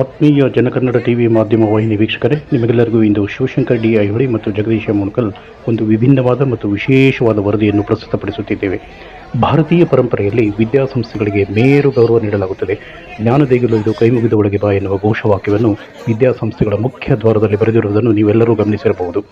ಆತ್ಮೀಯ ಜನಕನ್ನಡ ಟಿವಿ ಮಾಧ್ಯಮ ವಾಹಿನಿ ವೀಕ್ಷಕರೇ, ನಿಮಗೆಲ್ಲರಿಗೂ ಇಂದು ಶಿವಶಂಕರ್ ಡಿ ಐಹೊಳಿ ಮತ್ತು ಜಗದೀಶ ಮುಣಕಲ್ ಒಂದು ವಿಭಿನ್ನವಾದ ಮತ್ತು ವಿಶೇಷವಾದ ವರದಿಯನ್ನು ಪ್ರಸ್ತುತಪಡಿಸುತ್ತಿದ್ದೇವೆ. ಭಾರತೀಯ ಪರಂಪರೆಯಲ್ಲಿ ವಿದ್ಯಾಸಂಸ್ಥೆಗಳಿಗೆ ಮೇರು ಗೌರವ ನೀಡಲಾಗುತ್ತದೆ. ಜ್ಞಾನದೇಗಲು ಇದು ಕೈಮುಗಿದ ಒಳಗೆ ಬಾ ಎನ್ನುವ ಘೋಷವಾಕ್ಯವನ್ನು ವಿದ್ಯಾಸಂಸ್ಥೆಗಳ ಮುಖ್ಯ ದ್ವಾರದಲ್ಲಿ ಬರೆದಿರುವುದನ್ನು ನೀವೆಲ್ಲರೂ ಗಮನಿಸಿರಬಹುದು.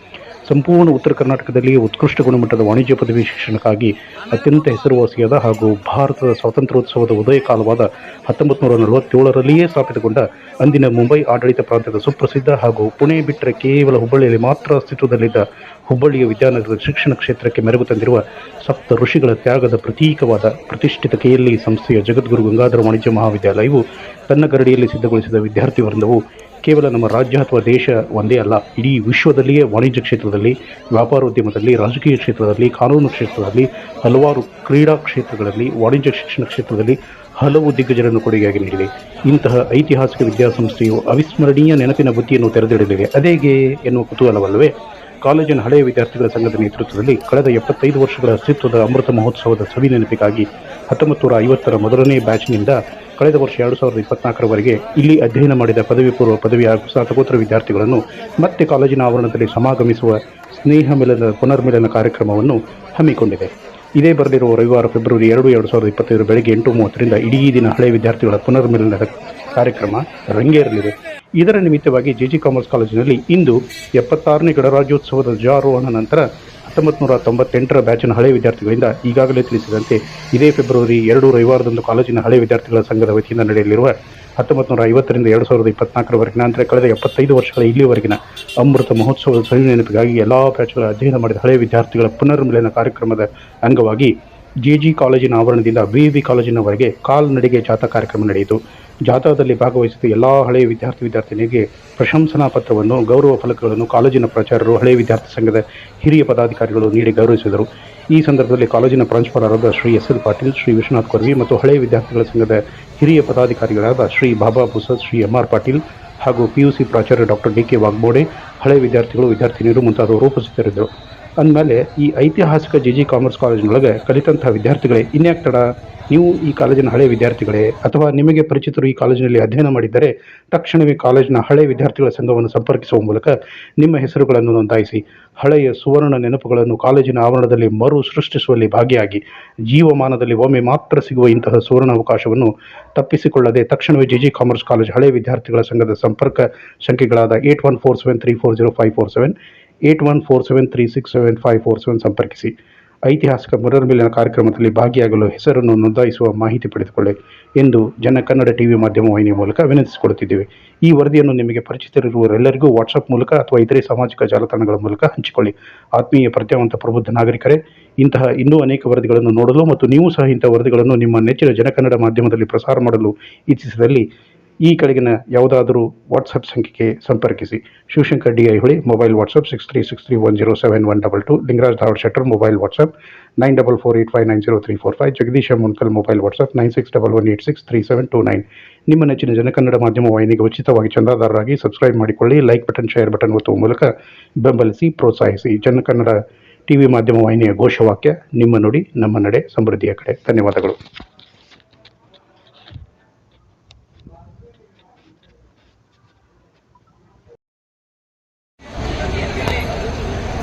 ಸಂಪೂರ್ಣ ಉತ್ತರ ಕರ್ನಾಟಕದಲ್ಲಿ ಉತ್ಕೃಷ್ಟ ಗುಣಮಟ್ಟದ ವಾಣಿಜ್ಯ ಪದವಿ ಶಿಕ್ಷಣಕ್ಕಾಗಿ ಅತ್ಯಂತ ಹೆಸರುವಾಸಿಯಾದ ಹಾಗೂ ಭಾರತದ ಸ್ವಾತಂತ್ರ್ಯೋತ್ಸವದ ಉದಯ ಕಾಲವಾದ ಹತ್ತೊಂಬತ್ತು ನೂರ ನಲವತ್ತೇಳರಲ್ಲಿಯೇ ಸ್ಥಾಪಿತಗೊಂಡ ಅಂದಿನ ಮುಂಬೈ ಆಡಳಿತ ಪ್ರಾಂತ್ಯದ ಸುಪ್ರಸಿದ್ಧ ಹಾಗೂ ಪುಣೆ ಬಿಟ್ಟರೆ ಕೇವಲ ಹುಬ್ಬಳ್ಳಿಯಲ್ಲಿ ಮಾತ್ರ ಅಸ್ತಿತ್ವದಲ್ಲಿದ್ದ ಹುಬ್ಬಳ್ಳಿಯ ವಿದ್ಯಾನಗರದ ಶಿಕ್ಷಣ ಕ್ಷೇತ್ರಕ್ಕೆ ಮೆರುಗು ತಂದಿರುವ ಸಪ್ತ ಋಷಿಗಳ ತ್ಯಾಗದ ಪ್ರತೀಕವಾದ ಪ್ರತಿಷ್ಠಿತ ಕೆಎಲ್ಇ ಸಂಸ್ಥೆಯ ಜಗದ್ಗುರು ಗಂಗಾಧರ ವಾಣಿಜ್ಯ ಮಹಾವಿದ್ಯಾಲಯವು ತನ್ನ ಗರಡಿಯಲ್ಲಿ ಸಿದ್ಧಗೊಳಿಸಿದ ವಿದ್ಯಾರ್ಥಿ ವೃಂದವು ಕೇವಲ ನಮ್ಮ ರಾಜ್ಯ ಅಥವಾ ದೇಶ ಒಂದೇ ಅಲ್ಲ, ಇಡೀ ವಿಶ್ವದಲ್ಲಿಯೇ ವಾಣಿಜ್ಯ ಕ್ಷೇತ್ರದಲ್ಲಿ, ವ್ಯಾಪಾರೋದ್ಯಮದಲ್ಲಿ, ರಾಜಕೀಯ ಕ್ಷೇತ್ರದಲ್ಲಿ, ಕಾನೂನು ಕ್ಷೇತ್ರದಲ್ಲಿ, ಹಲವಾರು ಕ್ರೀಡಾ ಕ್ಷೇತ್ರಗಳಲ್ಲಿ, ವಾಣಿಜ್ಯ ಶಿಕ್ಷಣ ಕ್ಷೇತ್ರದಲ್ಲಿ ಹಲವು ದಿಗ್ಗಜರನ್ನು ಕೊಡುಗೆಯಾಗಿ ನೀಡಿದೆ. ಇಂತಹ ಐತಿಹಾಸಿಕ ವಿದ್ಯಾಸಂಸ್ಥೆಯು ಅವಿಸ್ಮರಣೀಯ ನೆನಪಿನ ಬುತ್ತಿಯನ್ನು ತೆರೆದಿಡಲಿದೆ. ಅದೇಗೆ ಎನ್ನುವ ಕುತೂಹಲವಲ್ಲವೇ, ಕಾಲೇಜಿನ ಹಳೆಯ ವಿದ್ಯಾರ್ಥಿಗಳ ಸಂಘದ ನೇತೃತ್ವದಲ್ಲಿ ಕಳೆದ ಎಪ್ಪತ್ತೈದು ವರ್ಷಗಳ ಅಸ್ತಿತ್ವದ ಅಮೃತ ಮಹೋತ್ಸವದ ಸವಿ ನೆನಪಿಗಾಗಿ ಹತ್ತೊಂಬತ್ತು ನೂರ ಐವತ್ತರ ಮೊದಲನೇ ಬ್ಯಾಚ್ನಿಂದ ಕಳೆದ ವರ್ಷ ಎರಡು ಸಾವಿರದ ಇಪ್ಪತ್ನಾಲ್ಕರವರೆಗೆ ಇಲ್ಲಿ ಅಧ್ಯಯನ ಮಾಡಿದ ಪದವಿ ಪೂರ್ವ ಪದವಿ ಹಾಗೂ ಸ್ನಾತಕೋತ್ತರ ವಿದ್ಯಾರ್ಥಿಗಳನ್ನು ಮತ್ತೆ ಕಾಲೇಜಿನ ಆವರಣದಲ್ಲಿ ಸಮಾಗಮಿಸುವ ಸ್ನೇಹ ಮಿಲನ ಪುನರ್ಮಿಲನ ಕಾರ್ಯಕ್ರಮವನ್ನು ಹಮ್ಮಿಕೊಂಡಿದೆ. ಇದೇ ಬರಲಿರುವ ರವಿವಾರ ಫೆಬ್ರವರಿ ಎರಡು ಎರಡು ಸಾವಿರದ ಇಪ್ಪತ್ತೈದು ಬೆಳಗ್ಗೆ ಎಂಟು ಮೂವತ್ತರಿಂದ ಇಡೀ ದಿನ ಹಳೆಯ ವಿದ್ಯಾರ್ಥಿಗಳ ಪುನರ್ಮಿಲನ ಕಾರ್ಯಕ್ರಮ ರಂಗೇರಲಿದೆ. ಇದರ ನಿಮಿತ್ತವಾಗಿ ಜೆ ಜಿ ಕಾಮರ್ಸ್ ಕಾಲೇಜಿನಲ್ಲಿ ಇಂದು ಎಪ್ಪತ್ತಾರನೇ ಗಣರಾಜ್ಯೋತ್ಸವದ ಧ್ವಜಾರೋಹಣ ನಂತರ ಹತ್ತೊಂಬತ್ತು ನೂರ ತೊಂಬತ್ತೆಂಟರ ಬ್ಯಾಚಿನ ಹಳೆಯ ವಿದ್ಯಾರ್ಥಿಗಳಿಂದ ಈಗಾಗಲೇ ತಿಳಿಸಿದಂತೆ ಇದೇ ಫೆಬ್ರವರಿ ಎರಡು ರವಿವಾರದಂದು ಕಾಲೇಜಿನ ಹಳೆ ವಿದ್ಯಾರ್ಥಿಗಳ ಸಂಘದ ವತಿಯಿಂದ ನಡೆಯಲಿರುವ ಹತ್ತೊಂಬತ್ತು ನೂರ ಐವತ್ತರಿಂದ ಎರಡು ಸಾವಿರದ ಇಪ್ಪತ್ನಾಲ್ಕರವರೆಗಿನ ಅಂದರೆ ಕಳೆದ ಎಪ್ಪತ್ತೈದು ವರ್ಷಗಳ ಇಲ್ಲಿಯವರೆಗಿನ ಅಮೃತ ಮಹೋತ್ಸವದ ಸವಿ ನೆನಪಿಗಾಗಿ ಎಲ್ಲ ಬ್ಯಾಚ್ಗಳ ಅಧ್ಯಯನ ಮಾಡಿದ ಹಳೆ ವಿದ್ಯಾರ್ಥಿಗಳ ಪುನರ್ಮಿಲನ ಕಾರ್ಯಕ್ರಮದ ಅಂಗವಾಗಿ ಜೆ ಕಾಲೇಜಿನ ಆವರಣದಿಂದ ವಿ ವಿ ಕಾಲೇಜಿನವರೆಗೆ ಕಾಲ್ನಡಿಗೆ ಜಾಥಾ ಕಾರ್ಯಕ್ರಮ ನಡೆಯಿತು. ಜಾಥಾದಲ್ಲಿ ಭಾಗವಹಿಸಿದ ಎಲ್ಲ ಹಳೆಯ ವಿದ್ಯಾರ್ಥಿ ವಿದ್ಯಾರ್ಥಿನಿಗೆ ಪ್ರಶಂಸನಾ ಪತ್ರವನ್ನು ಗೌರವ ಫಲಕಗಳನ್ನು ಕಾಲೇಜಿನ ಪ್ರಾಚಾರ್ಯರು ಹಳೆಯ ವಿದ್ಯಾರ್ಥಿ ಸಂಘದ ಹಿರಿಯ ಪದಾಧಿಕಾರಿಗಳು ನೀಡಿ ಗೌರವಿಸಿದರು. ಈ ಸಂದರ್ಭದಲ್ಲಿ ಕಾಲೇಜಿನ ಪ್ರಾಂಶುಪಾಲರಾದ ಶ್ರೀ ಎಸ್ ಎಲ್ ಪಾಟೀಲ್, ಶ್ರೀ ವಿಶ್ವನಾಥ್ ಕೊರ್ವಿ ಮತ್ತು ಹಳೆಯ ವಿದ್ಯಾರ್ಥಿಗಳ ಸಂಘದ ಹಿರಿಯ ಪದಾಧಿಕಾರಿಗಳಾದ ಶ್ರೀ ಬಾಬಾ ಬುಸದ್ ಶ್ರೀ ಎಂ ಆರ್ ಪಾಟೀಲ್ ಹಾಗೂ ಪಿಯುಸಿ ಪ್ರಾಚಾರ್ಯ ಡಾಕ್ಟರ್ ಡಿ ಕೆ ವಾಗ್ಬೋಡೆ, ಹಳೆಯ ವಿದ್ಯಾರ್ಥಿಗಳು, ವಿದ್ಯಾರ್ಥಿನಿಯರು ಮುಂತಾದವರು ಉಪಸ್ಥಿತರಿದ್ದರು. ಅಂದಮೇಲೆ ಈ ಐತಿಹಾಸಿಕ ಜಿ ಜಿ ಕಾಮರ್ಸ್ ಕಾಲೇಜಿನೊಳಗೆ ಕಲಿತಂತಹ ವಿದ್ಯಾರ್ಥಿಗಳೇ. ಇನ್ಯಾಕ್ ತಡ? ನೀವು ಈ ಕಾಲೇಜಿನ ಹಳೆಯ ವಿದ್ಯಾರ್ಥಿಗಳೇ? ಅಥವಾ ನಿಮಗೆ ಪರಿಚಿತರು ಈ ಕಾಲೇಜಿನಲ್ಲಿ ಅಧ್ಯಯನ ಮಾಡಿದ್ದರೆ ತಕ್ಷಣವೇ ಕಾಲೇಜಿನ ಹಳೆ ವಿದ್ಯಾರ್ಥಿಗಳ ಸಂಘವನ್ನು ಸಂಪರ್ಕಿಸುವ ಮೂಲಕ ನಿಮ್ಮ ಹೆಸರುಗಳನ್ನು ನೋಂದಾಯಿಸಿ. ಹಳೆಯ ಸುವರ್ಣ ನೆನಪುಗಳನ್ನು ಕಾಲೇಜಿನ ಆವರಣದಲ್ಲಿ ಮರು ಸೃಷ್ಟಿಸುವಲ್ಲಿ ಭಾಗಿಯಾಗಿ ಜೀವಮಾನದಲ್ಲಿ ಒಮ್ಮೆ ಮಾತ್ರ ಸಿಗುವ ಇಂತಹ ಸುವರ್ಣ ಅವಕಾಶವನ್ನು ತಪ್ಪಿಸಿಕೊಳ್ಳದೆ ತಕ್ಷಣವೇ ಜಿ ಜಿ ಕಾಮರ್ಸ್ ಕಾಲೇಜ್ ಹಳೆ ವಿದ್ಯಾರ್ಥಿಗಳ ಸಂಘದ ಸಂಪರ್ಕ ಸಂಖ್ಯೆಗಳಾದ eight one four seven three four zero five four seven eight one four seven three six seven five four seven ಸಂಪರ್ಕಿಸಿ. ಐತಿಹಾಸಿಕ ಪುನರ್ಮಿಲನ ಕಾರ್ಯಕ್ರಮದಲ್ಲಿ ಭಾಗಿಯಾಗಲು ಹೆಸರನ್ನು ನೋಂದಾಯಿಸುವ ಮಾಹಿತಿ ಪಡೆದುಕೊಳ್ಳಿ ಎಂದು ಜನ ಕನ್ನಡ ಟಿವಿ ಮಾಧ್ಯಮ ವಾಹಿನಿಯ ಮೂಲಕ ವಿನಂತಿಸಿಕೊಳ್ಳುತ್ತಿದ್ದೇವೆ ಈ ವರದಿಯನ್ನು ನಿಮಗೆ ಪರಿಚಿತರಿರುವವರೆಲ್ಲರಿಗೂ ವಾಟ್ಸಪ್ ಮೂಲಕ ಅಥವಾ ಇತರೆ ಸಾಮಾಜಿಕ ಜಾಲತಾಣಗಳ ಮೂಲಕ ಹಂಚಿಕೊಳ್ಳಿ. ಆತ್ಮೀಯ ಪ್ರಜ್ಞಾವಂತ ಪ್ರಬುದ್ಧ ನಾಗರಿಕರೇ, ಇಂತಹ ಇನ್ನೂ ಅನೇಕ ವರದಿಗಳನ್ನು ನೋಡಲು ಮತ್ತು ನೀವು ಸಹ ಇಂತಹ ವರದಿಗಳನ್ನು ನಿಮ್ಮ ನೆಚ್ಚಿನ ಜನಕನ್ನಡ ಮಾಧ್ಯಮದಲ್ಲಿ ಪ್ರಸಾರ ಮಾಡಲು ಇಚ್ಛಿಸಿದಲ್ಲಿ ಈ ಕೆಳಗಿನ ಯಾವುದಾದರೂ ವಾಟ್ಸಪ್ ಸಂಖ್ಯೆಗೆ ಸಂಪರ್ಕಿಸಿ. Shivashankar D Aihole mobile WhatsApp six three six three one zero seven one double two Lingaraj Dhavad Shettar mobile WhatsApp nine double four eight five nine zero three four five Jagadish Munkal mobile WhatsApp nine six double one eight six three seven two nine ನಿಮ್ಮ ನೆಚ್ಚಿನ ಜನಕನ್ನಡ ಮಾಧ್ಯಮ ವಾಹಿನಿಗೆ ಉಚಿತವಾಗಿ ಚಂದಾದಾರರಾಗಿ subscribe ಮಾಡಿಕೊಳ್ಳಿ like button share button ಒತ್ತುವ ಮೂಲಕ ಬೆಂಬಲಿಸಿ, ಪ್ರೋತ್ಸಾಹಿಸಿ. ಜನಕನ್ನಡ ಟಿವಿ ಮಾಧ್ಯಮ ವಾಹಿನಿಯ ಘೋಷವಾಕ್ಯ, ನಿಮ್ಮ ನುಡಿ, ನಮ್ಮ ನಡೆ, ಸಮೃದ್ಧಿಯ ಕಡೆ. ಧನ್ಯವಾದಗಳು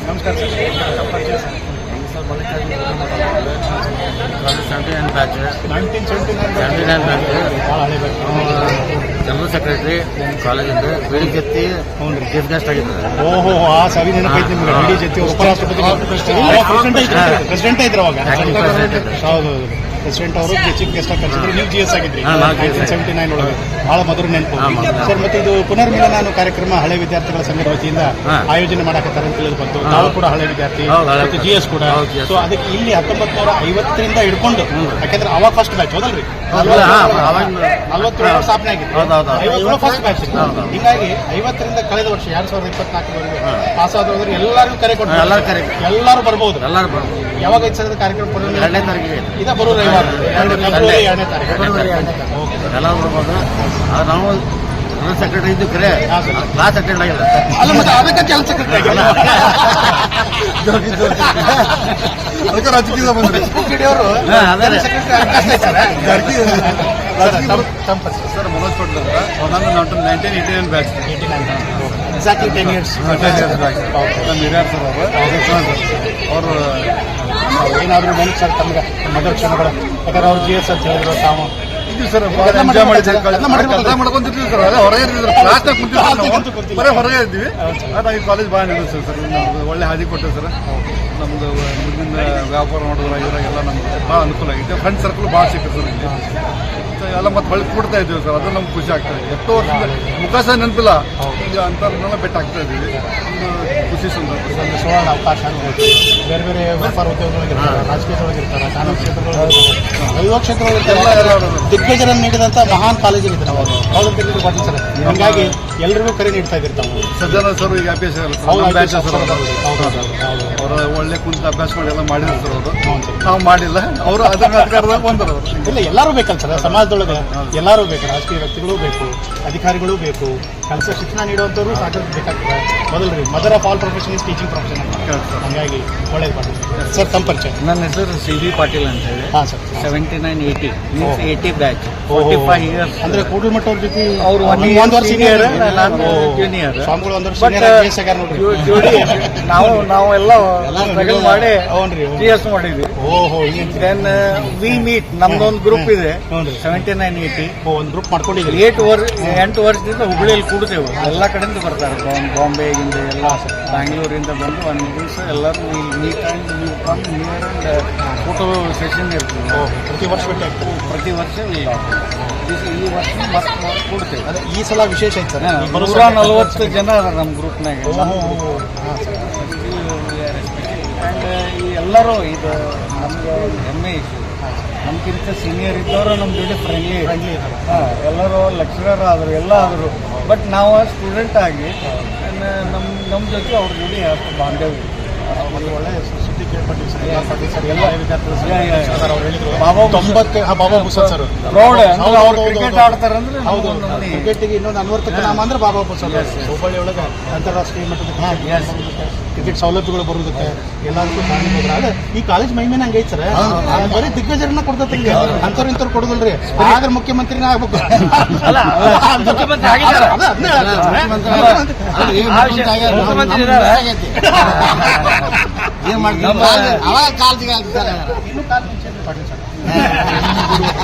ನಮಸ್ಕಾರ ಸರ್ ತಮ್ಮ ಪರಿಚಯ sir sir Mallikarjuna seventy nine batch nineteen seventy nine ಅಂತ ಜನರಲ್ ಸೆಕ್ರೆಟರಿ ಕಾಲೇಜಿಂದ ಬೇಡಿ ಜೊತೆ ಚೀಫ್ ಗೆಸ್ಟ್ ಆಗಿದ್ದಾರೆ. ಓಹೋ ಆ ಸವಿ ನೆನಪೈತಿ ನಿಮ್ಗೆ. ಜೊತೆ ಉಪರಾಷ್ಟ್ರಪತಿ ಪ್ರೆಸಿಡೆಂಟ್ ಇದ್ರು. ಅವಾಗ. Acting president ಹೌದು ಪ್ರೆಸಿಡೆಂಟ್ ಅವರು ಚೀಫ್ ಗೆಸ್ಟ್ ಆಗಿ ಕರೆಸಿದ್ರು. ನೀವು ಜಿ ಎಸ್ ಆಗಿದ್ರಿ. ಸೆವೆಂಟಿ ನೈನ್ ಒಳಗೆ. ಬಹಳ ಮಧುರ ನೆನಪು. ಸರ್ ಮತ್ತೆ ಇದು ಪುನರ್ಮಿಲನ ಅನ್ನೋ ಕಾರ್ಯಕ್ರಮ ಹಳೆ ವಿದ್ಯಾರ್ಥಿಗಳ ಸಂಘದ ವತಿಯಿಂದ. ಆಯೋಜನೆ ಮಾಡಕತ್ತಾರೆ ಅಂತ ತಿಳಿದು ಬಂತು. ನಾವು ಕೂಡ ಹಳೆ ವಿದ್ಯಾರ್ಥಿ ಮತ್ತು ಜಿ ಎಸ್ ಕೂಡ. ಸೊ ಅದಕ್ಕೆ ಇಲ್ಲಿ ಹತ್ತೊಂಬತ್ತು ನೂರ ಐವತ್ತರಿಂದ ಹಿಡ್ಕೊಂಡು. ಯಾಕಂದ್ರೆ ಅವಾಗ ಫಸ್ಟ್ ಬ್ಯಾಚ್ ಹೌದಲ್ರಿ. ನಲ್ವತ್ತೇಳು ಸ್ಥಾಪನೆ ಆಗಿದೆ. First batch. ಹೀಗಾಗಿ ಐವತ್ತರಿಂದ ಕಳೆದ ವರ್ಷ ಎರಡ್ ಸಾವಿರದ ಇಪ್ಪತ್ನಾಲ್ಕರವರೆಗೆ. ಪಾಸ್ ಆದ್ರೆ ಎಲ್ಲರಿಗೂ ಕರೆ ಕರೆ. ಎಲ್ಲರೂ ಬರ್ಬೋದು. ಎಲ್ಲರೂ ಬರ್ಬೋದು. ಯಾವಾಗ ಸರ್ ಕಾರ್ಯಕ್ರಮ ಬರೋದು ಎರಡನೇ ತಾರೀಕಿಗೆ ಇದೆ. ಬರೋ ರವಿವಾರ ಎರಡು ಫೆಬ್ರವರಿ ಎರಡನೇ ತಾರೀಕು ಫೆಬ್ರವರಿ ಎರಡನೇ ತಾರೀಕು. ಓಕೆ. ಎಲ್ಲರೂ ಬರ್ಬೋದು ಆದ್ರೆ ನಾವು ಜನರಲ್ ಸೆಕ್ರೆಟರಿ ಇದ್ದು ಕರೆ. ಕ್ಲಾಸ್ ಅಟೆಂಡ್ ಆಗಿಲ್ಲ ಅಲ್ಲ ಮತ್ತೆ ಅದಕ್ಕೆ ಕೆಲಸ ಅದಕ್ಕೆ ರಾಜಕೀಯ ಬಂದ್ರಿ ಅವರು. ಸರ್ ಮನೋಜ್ ಪಟೇಲ್ ಅಂತ ನಾನು nineteen eighty nine batch exactly ten years ten years batch ನಮ್ಮ ಹಿರಿಯರ್ ಸರ್ ಅವರು ಅವರು ಏನಾದರೂ ನೆನಪು ಸರ್ ತಮಗೆ ಮೊದಲ ಕ್ಷಣಗಳು ಯಾಕಂದ್ರೆ ಅವ್ರು ಜಿ ಎಸ್ ಅಂತ ಹೇಳಿದ್ರು ತಾವು ಇದು ಸರ್. ಎಂಜಾಯ್ ಕೆಲಸ ಸರ್. ಅದೇ ಹೊರಗೆ ಇರ್ತಿದ್ರು ಕ್ಲಾಸ್ನಾಗ ಕ್ಲಾಸ್ನಾಗ ಬರೀ ಹೊರಗೆ ಇದ್ದೀವಿ. ಆದ್ರೆ ಈ ಕಾಲೇಜ್ ಭಾಳ ನಡೆಸ್ತದೆ ಸರ್. ಒಳ್ಳೆ ಹಾದಿ ಕೊಟ್ಟೆ ಸರ್. ನಮ್ದು ಮುಂದಿನ ವ್ಯಾಪಾರ ಮಾಡೋದ್ರಾಗ ಇದ್ರಾಗೆಲ್ಲ ನಮ್ಗೆ ಭಾಳ ಅನುಕೂಲ ಆಗಿದೆ. ಫ್ರೆಂಡ್ ಸರ್ಕಲ್ ಭಾಳ ಸಿಕ್ಕ ಸರ್ ಇಲ್ಲಿ. ಎಲ್ಲ ಮತ್ತೆ ಹೊಳ್ಳಿ ಕೊಡ್ತಾ ಇದ್ದೀವಿ ಸರ್. ಅದು ನಮ್ಗೆ ಖುಷಿ ಆಗ್ತಾ ಇದೆ. ಎಷ್ಟೋ ವರ್ಷದಿಂದ ಮುಖ ಸಹ ನೆನಪಿಲ್ಲ. ಈಗ ಅಂಥವ್ರನ್ನೆಲ್ಲ ಬೆಟ್ಟ ಆಗ್ತಾ ಇದ್ದೀವಿ. ಒಂದು ಖುಷಿ ಸಂದರ್ಭ ಸರ್ ಒಂದು ಸುವರ್ಣ ಅವಕಾಶ ಬೇರೆ ಬೇರೆ ವ್ಯಾಪಾರ ಉದ್ಯೋಗದೊಳಗಿರ್ತಾರೆ ರಾಜಕೀಯದೊಳಗಿರ್ತಾರೆ ಕಾನೂನು ಕ್ಷೇತ್ರಗಳು ಎಲ್ಲ ಎಲ್ಲ ದಿಗ್ಗಜರನ್ನು ನೀಡಿದಂಥ ಮಹಾನ್ ಅವರು ತೆಗೆದು ಪಾಟೀಲ್ ಸರ್. ಹಂಗಾಗಿ ಎಲ್ರಿಗೂ ಕರೆ ನೀಡ್ತಾ ಇದ್ದೀರಿ ತಾವು. ಸಜ್ಜನ ಸರ್ ಈಗ ಅಭ್ಯಾಸ ಇಲ್ಲ ಸರ್. ಹೌದು ನಮ್ಮ ಬ್ಯಾಚ್ ಸರ್. ಹೌದು ಹೌದು ಹೌದು. ಅವರು ಒಳ್ಳೆ ಕುಂತ ಅಭ್ಯಾಸ ಮಾಡಿ ಎಲ್ಲ ಮಾಡಿದ್ರು ಸರ್ ಅವರು. ನಾವು ಮಾಡಿಲ್ಲ. ಅವರು ಅದನ್ನು ಅಧಿಕಾರದಾಗ ಬಂದರು ಇಲ್ಲ ಎಲ್ಲರೂ ಬೇಕಲ್ಲ ಸರ್. ಸಮಾಜದೊಳಗೆ ಎಲ್ಲರೂ ಬೇಕು. ರಾಜಕೀಯ ವ್ಯಕ್ತಿಗಳು ಬೇಕು. ಅಧಿಕಾರಿಗಳು ಬೇಕು. ಕೆಲಸ ಶಿಕ್ಷಣ ನೀಡುವಂಥವ್ರು ಸಾಕಷ್ಟು ಬೇಕಾಗ್ತದೆ. ಮೊದಲು ರೀ mother of all profession is teaching profession ಹಂಗಾಗಿ ಒಳ್ಳೇದು ಮಾಡಿ ಸರ್. ತಮ್ಮ ಪರಿಚಯ. ನನ್ನ ಹೆಸರು ಸಿ ವಿ ಪಾಟೀಲ್ ಅಂತ ಹೇಳಿ. ಹಾಂ sir. Seventy nine eighty. Eighty batch. Forty five years ಅಂದ್ರೆ ಜೊತೆ ಅವ್ರು ಒಂದು ವರ್ಷ ಓಹೋ. ಸ್ವಾಮಿಗಳು ಒಂದ್ ವರ್ಷ ಜೋಡಿ ನಾವು ನಾವೆಲ್ಲ ಸ್ಟ್ರಗಲ್ ಮಾಡಿ. ಜಿ ಎಸ್ ಮಾಡಿದ್ವಿ. ಓಹೋ ಈ ದೆನ್ ವಿ ಮೀಟ್ ನಮ್ದೊಂದು ಗ್ರೂಪ್ ಇದೆ. ಸೆವೆಂಟಿ ನೈನ್ ಏಯ್ಟಿ ಒಂದು ಗ್ರೂಪ್ ಮಾಡ್ಕೊಂಡಿದ್ದೀವಿ ಏಟ್ ವರ್ಷ ಎಂಟು ವರ್ಷದಿಂದ ಹುಬ್ಳಿಯಲ್ಲಿ ಕೂಡ್ತೇವೆ. ಎಲ್ಲ ಕಡೆಯಿಂದ ಬರ್ತಾರೆ. ಬಾಂಬ್- ಬಾಂಬೆಯಿಂದ ಎಲ್ಲ ಬ್ಯಾಂಗ್ಳೂರಿಂದ ಬಂದು ಒಂದು ದಿವಸ ಎಲ್ಲರೂ meet and near and photo session ಇರ್ತದೆ. ಪ್ರತಿ ವರ್ಷ ಪ್ರತಿ ವರ್ಷ ಇಲ್ಲ ಈ- ವರ್ಷ ಮತ್ತೆ ಕೊಡ್ತೇವೆ. ಅದೇ ಈ ಸಲ ವಿಶೇಷ ಐತೆ ಸರ್. ನೂರ ನಲ್ವತ್ತು ಜನ ಅದಾರ ನಮ್ಮ ಗ್ರೂಪ್ನಾಗ ಎಲ್ಲರೂ ಇದು ನಮ್ಗೆ ಒಂದು ಹೆಮ್ಮೆ ಇತ್ತು. ನಮ್ಗಿಂತ ಸೀನಿಯರ್ ಇದ್ದವರು ನಮ್ಮ ಜೊತೆ ಫ್ರೆಂಡ್ಲಿ ಹಾಂ ಎಲ್ಲರೂ ಲೆಕ್ಚರರ್ ಆದರು ಎಲ್ಲ ಆದರು. ಬಟ್ ನಾವು ಸ್ಟೂಡೆಂಟ್ ಆಗಿ ನಮ್ಮ ನಮ್ಮ ಜೊತೆ ಅವ್ರ ಜೊತೆ ಬಾಂಧವ್ಯ ಇತ್ತು. ಬಾಬಾ ಬುಸದ್ ಸರ್. ಪ್ರೌಢ ಅಂದ್ರೆ ಅವ್ರು ಕ್ರಿಕೆಟ್ ಆಡ್ತಾರೆ ಆಡ್ತಾರಂದ್ರೆ ಹೌದು ಕ್ರಿಕೆಟಿಗೆ. ಇನ್ನೊಂದು ಅನ್ವರ್ತಕ ನಾಮ ಅಂದ್ರೆ ಬಾಬಾ ಬುಸದ್. ಹುಬ್ಬಳ್ಳಿ ಒಳಗೆ ಅಂತಾರಾಷ್ಟ್ರೀಯ ಮಟ್ಟದ. ಕ್ರಿಕೆಟ್ ಸೌಲಭ್ಯಗಳು ಬರೋದಕ್ಕೆ ಎಲ್ಲದಕ್ಕೂ ಕಾರಣೀಭೂತರ ಅದೇ ಈ ಕಾಲೇಜ್ ಮೈಮೇನ ಹಂಗೈತೆ ಸರ್. ಬರೀ ದಿಗ್ಗಜರನ್ನ ಕೊಡ್ತೈತಿ ಅಂಥವ್ರು ಇಂಥವ್ರು ಕೊಡೋದಿಲ್ರಿ. ಆದ್ರೆ ಮುಖ್ಯಮಂತ್ರಿನ ಆಗ್ಬೇಕು. ಮುಖ್ಯಮಂತ್ರಿ ಏನ್ ನಮ್ಮ- ಅವಾಗ ಕಾಲ್ತಿಗೆ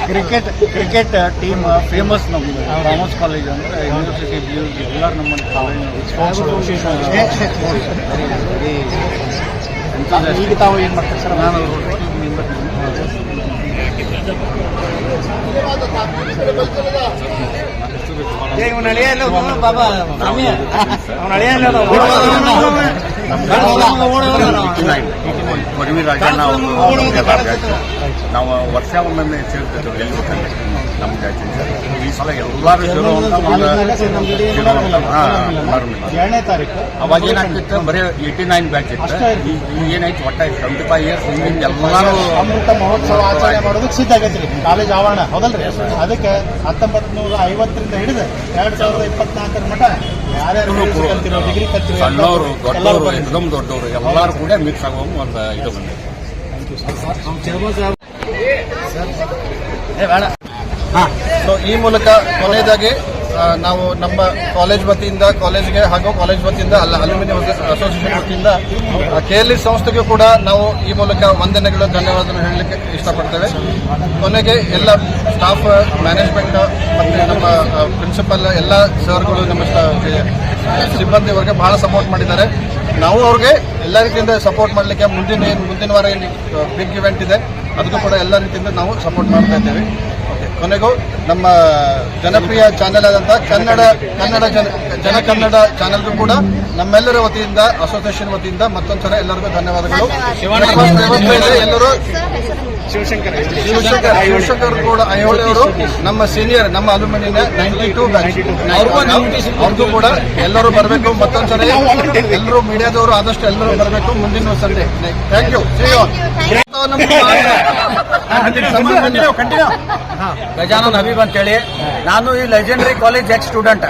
ಕ್ರಿಕೆಟ್ ಕ್ರಿಕೆಟ್ ಟೀಮ್ ಫೇಮಸ್ ನಮ್ದು ಕಾಮರ್ಸ್ ಕಾಲೇಜ್ ಅಂದ್ರೆ ಯೂನಿವರ್ಸಿಟಿ ಎಲ್ಲ ಎಲ್ಲರೂ ನಮ್ಮ ಕಾಲೇಜ್ ಈಗ ತಾವು ಏನ್ ಮಾಡ್ತಾರೆ ಸರ್ ನಾನು ಮೆಂಬರ್ ಮದುವೆ ಎಲ್ಲ? ಬ್ಯಾಚ್ ನಾವು ವರ್ಷ ಒಮ್ಮೊಮ್ಮೆ ಸೇರ್ತಿದ್ದೇವೆ ಎಲ್ಲಿ ಬ್ಯಾಚಿಂದ ಈ ಸಲ ಎಲ್ಲರೂ. ಎರಡನೇ ತಾರೀಕು. ಅವಾಗ ಏನಾಗ್ತಿತ್ತು? ಬರೀ ಏಯ್ಟಿ ನೈನ್ ಬ್ಯಾಚ್ ಇತ್ತು. ಈಗ ಏನಾಯ್ತು? ಒಟ್ಟ ಟ್ವೆಂಟಿ ಫೈವ್ ಇಯರ್ಸ್ ಹಿಂದಿಂದ ಎಲ್ಲರೂ ಅಮೃತ ಮಹೋತ್ಸವ ಆಚರಣೆ ಮಾಡೋದಕ್ಕೆ ಸಿದ್ಧ ಆಗೈತ್ರಿ ಕಾಲೇಜ್ ಆವರಣ. ಹೌದಲ್ರಿ? ಅದಕ್ಕೆ ಹತ್ತೊಂಬತ್ ನೂರ ಐವತ್ತರಿಂದ ಹಿಡಿದು ಎರಡ್ ಸಾವಿರದ ಇಪ್ಪತ್ನಾಲ್ಕರ ಮಟ ಯಾರ್ಯಾರು ಡಿಗ್ರಿ ಕತ್ತಿರೋ ಸಣ್ಣವರು ದೊಡ್ಡವರು. ಎಕ್ದಮ್ ದೊಡ್ಡವರು ಎಲ್ಲರೂ ಕೂಡ ಮಿಕ್ಸ್ ಆಗುವ ಒಂದು ಇದು ಬಂದಿದೆ. ಸೊ ಈ ಮೂಲಕ ಕೊನೆಯದಾಗಿ ನಾವು ನಮ್ಮ ಕಾಲೇಜ್ ವತಿಯಿಂದ ಕಾಲೇಜ್ಗೆ ಹಾಗೂ ಕಾಲೇಜ್ ವತಿಯಿಂದ ಅಲ್ಲ ಅಲ್ಯೂಮಿನಿಯಂ ಅಸೋಸಿಯೇಷನ್ ವತಿಯಿಂದ ಕೆ ಎಲ್ ಸಂಸ್ಥೆಗೂ ಕೂಡ ನಾವು ಈ ಮೂಲಕ ವಂದನೆಗಳು ಧನ್ಯವಾದ ಹೇಳಲಿಕ್ಕೆ ಇಷ್ಟಪಡ್ತೇವೆ. ಕೊನೆಗೆ ಎಲ್ಲ ಸ್ಟಾಫ್ ಮ್ಯಾನೇಜ್ಮೆಂಟ್ ಮತ್ತು ನಮ್ಮ ಪ್ರಿನ್ಸಿಪಲ್ ಎಲ್ಲ ಸರ್ಗಳು ನಮ್ಮ ಸಿಬ್ಬಂದಿ ಅವರಿಗೆ ಬಹಳ ಸಪೋರ್ಟ್ ಮಾಡಿದ್ದಾರೆ. ನಾವು ಅವ್ರಿಗೆ ಎಲ್ಲ ರೀತಿಯಿಂದ ಸಪೋರ್ಟ್ ಮಾಡಲಿಕ್ಕೆ ಮುಂದಿನ ಮುಂದಿನ ವಾರ ಏನು ಬಿಗ್ ಇವೆಂಟ್ ಇದೆ, ಅದಕ್ಕೂ ಕೂಡ ಎಲ್ಲ ರೀತಿಯಿಂದ ನಾವು ಸಪೋರ್ಟ್ ಮಾಡ್ತಾ ಇದ್ದೇವೆ. ಕೊನೆಗೂ ನಮ್ಮ ಜನಪ್ರಿಯ ಚಾನೆಲ್ ಆದಂತಹ ಕನ್ನಡ ಕನ್ನಡ ಜನ ಜನ ಕನ್ನಡ ಚಾನೆಲ್ಗೂ ಕೂಡ ನಮ್ಮೆಲ್ಲರ ವತಿಯಿಂದ ಅಸೋಸಿಯೇಷನ್ ವತಿಯಿಂದ ಮತ್ತೊಂದ್ಸಲ ಎಲ್ಲರಿಗೂ ಧನ್ಯವಾದಗಳು. ಎಲ್ಲರೂ ಶಿವಶಂಕರ್ ಶಿವಶಂಕರ್ ಕೂಡ ಐಹೊಳೆ ನಮ್ಮ ಸೀನಿಯರ್ ನಮ್ಮ ಅಲುಮಿನಿಯ ನೈಂಟಿ ಟೂ ಅವ್ರಿಗೂ ಕೂಡ ಎಲ್ಲರೂ ಬರಬೇಕು ಮತ್ತೊಂದ್ಸಲ ಎಲ್ಲರೂ ಮೀಡಿಯಾದವರು ಆದಷ್ಟು ಎಲ್ಲರೂ ಬರಬೇಕು ಮುಂದಿನ Sunday thank you Thank Gajanan Habib ಅಂತೇಳಿ ನಾನು ಈ ಲೆಜೆಂಡರಿ ಕಾಲೇಜ್ ಎಕ್ಸ್ ಸ್ಟೂಡೆಂಟ್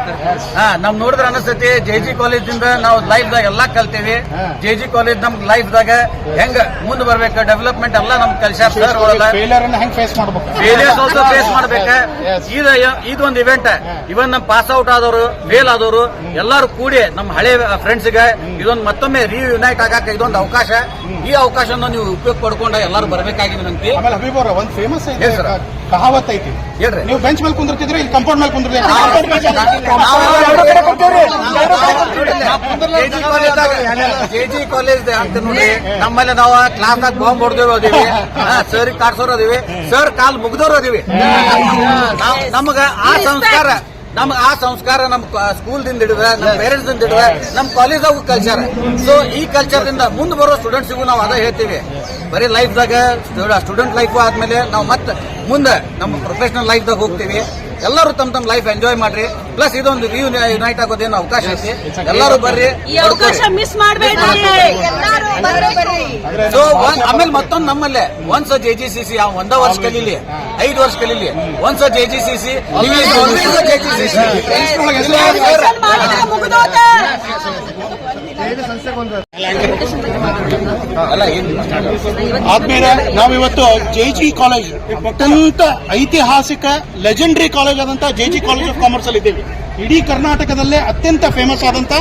ಹಾ ನಮ್ ನೋಡಿದ್ರೆ ಅನಿಸ್ತೈತಿ ಜೆ ಜಿ ಕಾಲೇಜ್ ಇಂದ ನಾವು ಲೈಫ್ ದಾಗ ಎಲ್ಲಾ ಕಲ್ತೇವಿ. ಜೆ ಜಿ ಕಾಲೇಜ್ ನಮ್ ಲೈಫ್ ದಾಗ ಹೆಂಗ ಮುಂದ್ ಬರ್ಬೇಕು ಡೆವಲಪ್ಮೆಂಟ್ ಎಲ್ಲ ನಮ್ ಕಲ್ಸ ಫೇಸ್ ಮಾಡ್ಬೇಕು? ಫೇಲಿಯರ್ಸ್ ಆಲ್ಸೋ ಫೇಸ್ ಮಾಡ್ಬೇಕ. Yes. ಇದೊಂದು ಇವೆಂಟ್ ಇವನ್ ನಮ್ ಪಾಸ್ ಔಟ್ ಆದವರು ಫೇಲ್ ಆದವರು ಎಲ್ಲಾರು ಕೂಡಿ ನಮ್ಮ ಹಳೆ ಫ್ರೆಂಡ್ಸ್ಗೆ ಇದೊಂದು ಮತ್ತೊಮ್ಮೆ ರಿಯುನೈಟ್ ಆಗಾಕ ಇದೊಂದು ಅವಕಾಶ. ಈ ಅವಕಾಶನ ನೀವು ಉಪಯೋಗ ಪಡ್ಕೊಂಡ ಎಲ್ಲಾರು ಬರ್ಬೇಕಾಗಿದೆ ವಿನಂತಿ. ಆಮೇಲೆ ಹಬೀಬ್ ಅವ್ರ ಒಂದ್ ಫೇಮಸ್ ಐತಿ Yes, sir. ಕಹಾವತ್ ಐತಿ. ಹೇಳ್ರಿ. ನೀವು ಬೆಂಚ್ ಮೇಲೆ ಕುಂದಿರ್ತಿದ್ರೆ ಇಲ್ಲಿ ಕಂಪೌಂಡ್ ಮೇಲೆ ಕುಂದಿರ್ತೀರಿ ಕೆಜಿ ಕಾಲೇಜ್ ಅಂತ ನೋಡಿ ನಮ್ಮಲ್ಲಿ ನಾವು ಕ್ಲಾಸ್ನಾಗ ಬಾಂಬ್ ಹೊಡೆದೇವ್ ಅದೀವಿ ಸರ್ ಕಾಡ್ಸೋರ್ ಅದೀವಿ ಸರ್ ಕಾಲ್ ಮುಗ್ದೋರ್ ಅದೀವಿ ನಮಗ ಆ ಸಂಸ್ಕಾರ ನಮ್ಗ ಆ ಸಂಸ್ಕಾರ ನಮ್ ಸ್ಕೂಲ್ದಿಂದ ಹಿಡಿದ ನಮ್ ಪೇರೆಂಟ್ಸ್ ದಿಂದ ಹಿಡಿದ ನಮ್ ಕಾಲೇಜ್ ಕಲ್ಚರ್ ಸೊ ಈ ಕಲ್ಚರ್ ದಿಂದ ಮುಂದೆ ಬರೋ ಸ್ಟೂಡೆಂಟ್ಸಿಗೂ ನಾವು ಅದ ಹೇಳ್ತೀವಿ. ಬರೀ ಲೈಫ್ ದಾಗ ಸ್ಟೂಡೆಂಟ್ ಲೈಫ್ ಆದ್ಮೇಲೆ ನಾವು ಮತ್ತೆ ಮುಂದೆ ನಮ್ಮ ಪ್ರೊಫೆಷನಲ್ ಲೈಫ್ದಾಗ ಹೋಗ್ತೀವಿ. ಎಲ್ಲರೂ ತಮ್ಮ ತಮ್ಮ ಲೈಫ್ ಎಂಜಾಯ್ ಮಾಡ್ರಿ. ಪ್ಲಸ್ ಇದೊಂದು ಯುನೈಟ್ ಆಗೋದೇನು ಅವಕಾಶ ಐತಿ. ಎಲ್ಲರೂ ಬರ್ರಿ. ಈ ಅವಕಾಶ ಮಿಸ್ ಮಾಡ್ಬೇಕು ಎಲ್ಲರೂ ಬರ್ರಿ. ಸೊ ಆಮೇಲೆ ಮತ್ತೊಂದು ನಮ್ಮಲ್ಲೇ. ಒಂದ್ಸ ಜೆ ಜಿ ಸಿ ಸಿ ಒಂದ ವರ್ಷ ಕಲೀಲಿ. ಐದು ವರ್ಷ ಕಲೀಲಿ. ಒಂದ್ಸ J G C C J G C C ಮಾಡಿದ್ರೆ ಮುಗ್ದೋತ ಅಲ್ಲ ಏನು ಆದ್ಮೇಲೆ ನಾವಿವತ್ತು ಜೆ ಜಿ ಕಾಲೇಜ್ ಅತ್ಯಂತ ಐತಿಹಾಸಿಕ ಲೆಜೆಂಡರಿ ಕಾಲೇಜ್ ಆದಂತ J G college of commerce ಅಲ್ಲಿ ಇದ್ದೇವೆ. ಇಡೀ ಕರ್ನಾಟಕದಲ್ಲೇ ಅತ್ಯಂತ ಫೇಮಸ್ ಆದಂತ